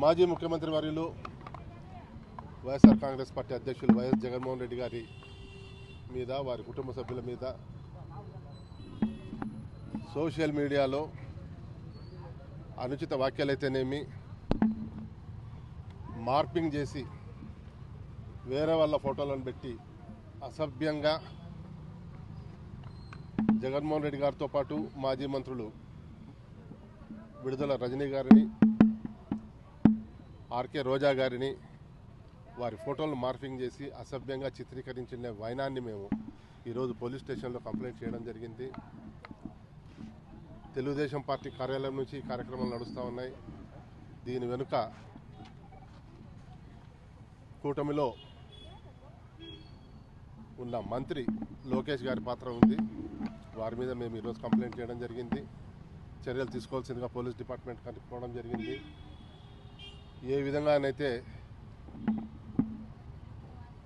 మాజీ ముఖ్యమంత్రి వర్యులు వైఎస్ఆర్ కాంగ్రెస్ పార్టీ అధ్యక్షులు వైఎస్ జగన్మోహన్ రెడ్డి గారి మీద వారి కుటుంబ సభ్యుల మీద సోషల్ మీడియాలో అనుచిత వ్యాఖ్యలైతేనేమి మార్పింగ్ చేసి వేరే వాళ్ళ ఫోటోలను పెట్టి అసభ్యంగా జగన్మోహన్ రెడ్డి గారితో పాటు మాజీ మంత్రులు విడుదల రజనీ గారిని ఆర్కే రోజా గారిని వారి ఫోటోలు మార్ఫింగ్ చేసి అసభ్యంగా చిత్రీకరించిన వైనాన్ని మేము ఈరోజు పోలీస్ స్టేషన్లో కంప్లైంట్ చేయడం జరిగింది. తెలుగుదేశం పార్టీ కార్యాలయం నుంచి ఈ కార్యక్రమాలు నడుస్తూ ఉన్నాయి. దీని వెనుక కూటమిలో ఉన్న మంత్రి లోకేష్ గారి పాత్ర ఉంది. వారి మీద మేము ఈరోజు కంప్లైంట్ చేయడం జరిగింది. చర్యలు తీసుకోవాల్సిందిగా పోలీస్ డిపార్ట్మెంట్ కనుక్కోవడం జరిగింది. ఏ విధంగానైతే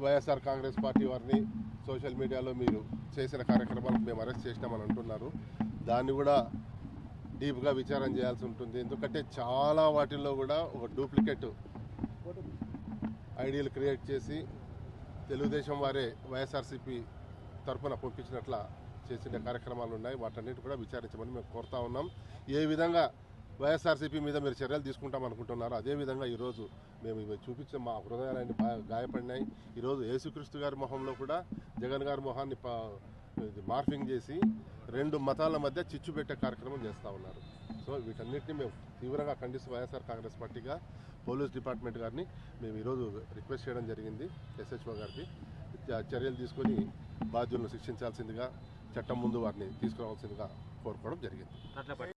వైఎస్ఆర్ కాంగ్రెస్ పార్టీ వారిని సోషల్ మీడియాలో మీరు చేసిన కార్యక్రమాలకు మేము అరెస్ట్ చేసినామని అంటున్నారు. దాన్ని కూడా డీప్గా విచారం చేయాల్సి ఉంటుంది. ఎందుకంటే చాలా వాటిల్లో కూడా ఒక డూప్లికేట్ ఐడియాలు క్రియేట్ చేసి తెలుగుదేశం వారే వైఎస్ఆర్సీపీ తరఫున పంపించినట్ల చేసిన కార్యక్రమాలు ఉన్నాయి. వాటన్నిటి కూడా విచారించమని మేము కోరుతా ఉన్నాం. ఏ విధంగా వైఎస్ఆర్సీపీ మీద మీరు చర్యలు తీసుకుంటాం అనుకుంటున్నారు. అదే విధంగా ఈరోజు మేము ఇవి చూపించిన మా హృదయాలన్నీ గాయపడినాయి. ఈరోజు యేసుక్రీస్తు గారి మొహంలో కూడా జగన్ గారి మొహాన్ని పా- మార్ఫింగ్ చేసి రెండు మతాల మధ్య చిచ్చు పెట్టే కార్యక్రమం చేస్తూ ఉన్నారు. సో వీటన్నిటిని మేము తీవ్రంగా ఖండిస్తూ వైఎస్ఆర్ కాంగ్రెస్ పార్టీగా పోలీస్ డిపార్ట్మెంట్ గారిని మేము ఈరోజు రిక్వెస్ట్ చేయడం జరిగింది ఎస్హెచ్ఓ గారికి. చర్యలు తీసుకొని బాధ్యులను శిక్షించాల్సిందిగా చట్టం ముందు వారిని తీసుకురావాల్సిందిగా కోరుకోవడం జరిగింది.